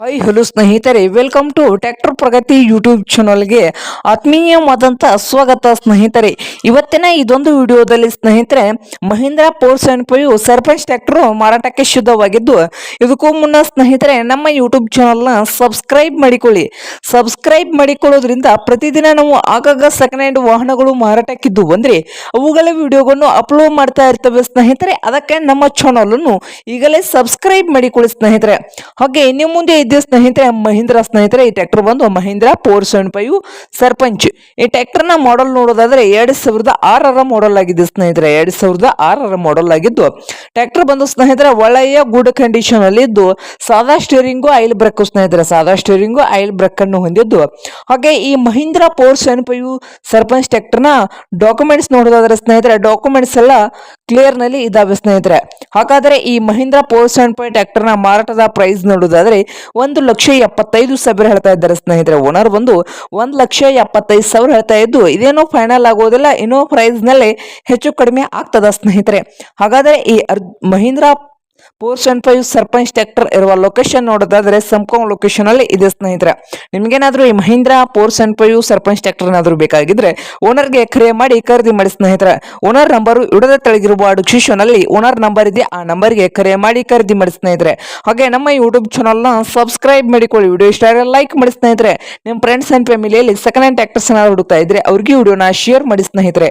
Hi hello ಸ್ನೇಹಿತರೆ welcome to tractor Pragati YouTube ಚಾನಲ್ಗೆ ಆತ್ಮೀಯವಾದಂಥ ಸ್ವಾಗತ ಸ್ನೇಹಿತರೆ. ಇವತ್ತಿನ ಇದೊಂದು ವಿಡಿಯೋದಲ್ಲಿ ಸ್ನೇಹಿತರೆ, Mahindra four seven five Sarpanch tractor ಮಾರಾಟಕ್ಕೆ ಶುದ್ಧವಾಗಿದ್ದು, ಇದಕ್ಕೂ ಮುನ್ನ ಸ್ನೇಹಿತರೆ, ನಮ್ಮ ಯೂಟ್ಯೂಬ್ ಚಾನಲ್ನ ಸಬ್ಸ್ಕ್ರೈಬ್ ಮಾಡಿಕೊಳ್ಳಿ. ಸಬ್ಸ್ಕ್ರೈಬ್ ಮಾಡಿಕೊಳ್ಳೋದ್ರಿಂದ ಪ್ರತಿದಿನ ನಾವು ಆಗಾಗ ಸೆಕೆಂಡ್ ಹ್ಯಾಂಡ್ ವಾಹನಗಳು ಮಾರಾಟಕ್ಕಿದ್ದು ಬಂದರೆ, ಅವುಗಳ ವಿಡಿಯೋಗಳನ್ನು ಅಪ್ಲೋಡ್ ಮಾಡ್ತಾ ಇರ್ತವೆ ಸ್ನೇಹಿತರೆ. ಅದಕ್ಕೆ ನಮ್ಮ ಚಾನಲನ್ನು ಈಗಲೇ ಸಬ್ಸ್ಕ್ರೈಬ್ ಮಾಡಿಕೊಳ್ಳಿ ಸ್ನೇಹಿತರೆ. ಹಾಗೆ ಇನ್ನು ಮುಂದೆ ಇದ್ದ ಸ್ನೇಹಿತರೆ, ಮಹೀಂದ್ರ ಸ್ನೇಹಿತರೆ, ಈ ಟ್ರ್ಯಾಕ್ಟರ್ ಬಂದು Mahindra four seven five Sarpanch. ಈ ಟ್ರ್ಯಾಕ್ಟರ್ನ ಮಾಡೆಲ್ ನೋಡೋದಾದ್ರೆ ಎರಡು ಸಾವಿರದ ಆರರ ಮಾಡೆಲ್ ಆಗಿದೆ ಸ್ನೇಹಿತರೆ, ಎರಡು ಸಾವಿರದ ಆರರ ಮಾಡಲ್ ಆಗಿದ್ದು. ಟ್ರ್ಯಾಕ್ಟರ್ ಬಂದು ಸ್ನೇಹಿತರೆ, ಒಳ್ಳೆಯ ಗುಡ್ ಕಂಡೀಷನ್ ಅಲ್ಲಿ ಇದ್ದು, ಸಾದಾ ಸ್ಟೇರಿಂಗು ಆಯಿಲ್ ಬ್ರೇಕ್ ಸ್ನೇಹಿತರೆ, ಸಾದಾ ಸ್ಟೇರಿಂಗು ಆಯಿಲ್ ಬ್ರೇಕ್ ಅನ್ನು ಹೊಂದಿದ್ದು. ಹಾಗೆ ಈ Mahindra four seven five Sarpanch ಟ್ರ್ಯಾಕ್ಟರ್ನ ಡಾಕ್ಯುಮೆಂಟ್ಸ್ ನೋಡೋದಾದ್ರೆ ಸ್ನೇಹಿತರೆ ಡಾಕ್ಯುಮೆಂಟ್ಸ್ ಎಲ್ಲ ಕ್ಲಿಯರ್ನಲ್ಲಿ ಇದಾವೆ ಸ್ನೇಹಿತರೆ. ಹಾಗಾದ್ರೆ ಈ ಮಹೀಂದ್ರ ಫೋರ್ ಸೆವೆನ್ ಪಾಯಿಂಟ್ ಆಕ್ಟರ್ನ ಮಾರಾಟದ ಪ್ರೈಸ್ ನೋಡುದಾದ್ರೆ ಒಂದು ಲಕ್ಷ ಎಪ್ಪತ್ತೈದು ಸಾವಿರ ಹೇಳ್ತಾ ಇದ್ದಾರೆ ಸ್ನೇಹಿತರೆ. ಓನರ್ ಬಂದು ಒಂದು ಲಕ್ಷ ಎಪ್ಪತ್ತೈದು ಸಾವಿರ ಹೇಳ್ತಾ ಇದ್ದು, ಇದೇನೋ ಫೈನಲ್ ಆಗೋದಿಲ್ಲ, ಇನ್ನೂ ಪ್ರೈಸ್ನಲ್ಲಿ ಹೆಚ್ಚು ಕಡಿಮೆ ಆಗ್ತದ ಸ್ನೇಹಿತರೆ. ಹಾಗಾದ್ರೆ ಈ ಅರ್ Mahindra four seven five Sarpanch tractor ಇರುವ ಲೊಕೇಶನ್ ನೋಡೋದಾದ್ರೆ ಸಂಕೋಂಗ್ ಲೊಕೇಶನ್ ಅಲ್ಲಿ ಇದೆ ಸ್ನೇಹಿತರೆ. ನಿಮ್ಗೇನಾದ್ರೂ ಈ Mahindra four seven five Sarpanch tractor ಏನಾದ್ರೂ ಬೇಕಾಗಿದ್ರೆ ಓನರ್ಗೆ ಕರೆ ಮಾಡಿ ಖರೀದಿ ಮಾಡಿ ಸ್ನೇಹಿತರೆ. ಓನರ್ ನಂಬರ್ ಇಡದ ತೆಳಗಿರುವ ಡಿಸ್ಕ್ರಿಪ್ಷನ್ ಅಲ್ಲಿ ಓನರ್ ನಂಬರ್ ಇದೆ, ಆ ನಂಬರ್ಗೆ ಕರೆ ಮಾಡಿ ಖರೀದಿ ಮಾಡಿ ಸ್ನೇಹಿತರೆ. ಹಾಗೆ ನಮ್ಮ ಯೂಟ್ಯೂಬ್ ಚಾನಲ್ನ ಸಬ್ಸ್ಕ್ರೈಬ್ ಮಾಡಿಕೊಳ್ಳಿ. ವಿಡಿಯೋ ಇಷ್ಟ ಲೈಕ್ ಮಾಡಿ ಸ್ನೇಹಿತರೆ. ನಿಮ್ಮ ಫ್ರೆಂಡ್ಸ್ ಅಂಡ್ ಫ್ಯಾಮಿಲಿಯಲ್ಲಿ ಸೆಕೆಂಡ್ ಹ್ಯಾಂಡ್ ಟ್ರ್ಯಾಕ್ಟರ್ಸ್ ಏನಾದ್ರು ಹುಡುಕ್ತಾ ಇದ್ರೆ ಅವ್ರಿಗೆ ವಿಡಿಯೋನ ಶೇರ್ ಮಾಡಿ ಸ್ನೇಹಿತರೆ.